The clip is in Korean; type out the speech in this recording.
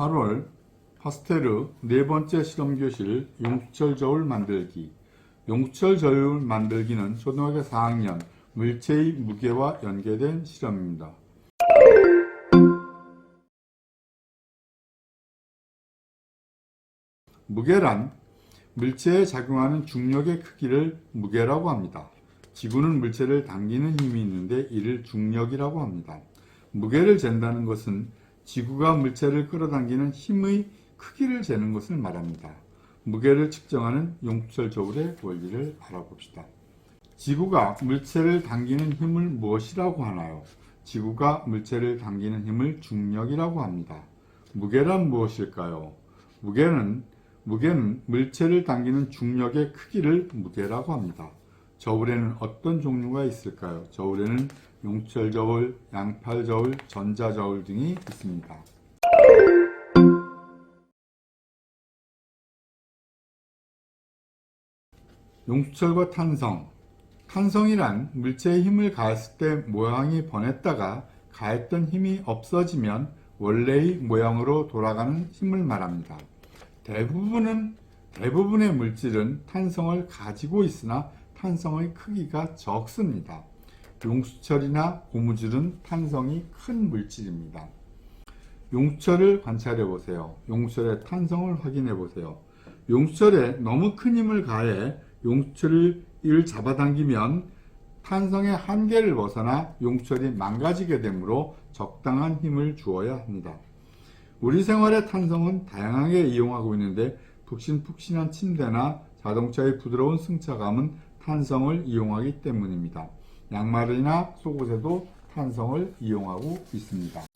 8월 파스테르 네 번째 실험 교실 용수철 저울 만들기. 용수철 저울 만들기는 초등학교 4학년 물체의 무게와 연계된 실험입니다. 무게란 물체에 작용하는 중력의 크기를 무게라고 합니다. 지구는 물체를 당기는 힘이 있는데 이를 중력이라고 합니다. 무게를 잰다는 것은 지구가 물체를 끌어당기는 힘의 크기를 재는 것을 말합니다. 무게를 측정하는 용수철 저울의 원리를 알아봅시다. 지구가 물체를 당기는 힘을 무엇이라고 하나요? 지구가 물체를 당기는 힘을 중력이라고 합니다. 무게란 무엇일까요? 무게는 무게는 물체를 당기는 중력의 크기를 무게라고 합니다. 저울에는 어떤 종류가 있을까요? 저울에는 용철 저울, 양팔 저울, 전자 저울 등이 있습니다. 용수철과 탄성. 탄성이란 물체에 힘을 가했을 때 모양이 변했다가 가했던 힘이 없어지면 원래의 모양으로 돌아가는 힘을 말합니다. 대부분은 대부분의 물질은 탄성을 가지고 있으나 탄성의 크기가 적습니다. 용수철이나 고무줄은 탄성이 큰 물질입니다. 용수철을 관찰해 보세요. 용수철의 탄성을 확인해 보세요. 용수철에 너무 큰 힘을 가해 용수철을 잡아당기면 탄성의 한계를 벗어나 용수철이 망가지게 되므로 적당한 힘을 주어야 합니다. 우리 생활의 탄성은 다양하게 이용하고 있는데 푹신푹신한 침대나 자동차의 부드러운 승차감은 탄성을 이용하기 때문입니다. 양말이나 속옷에도 탄성을 이용하고 있습니다.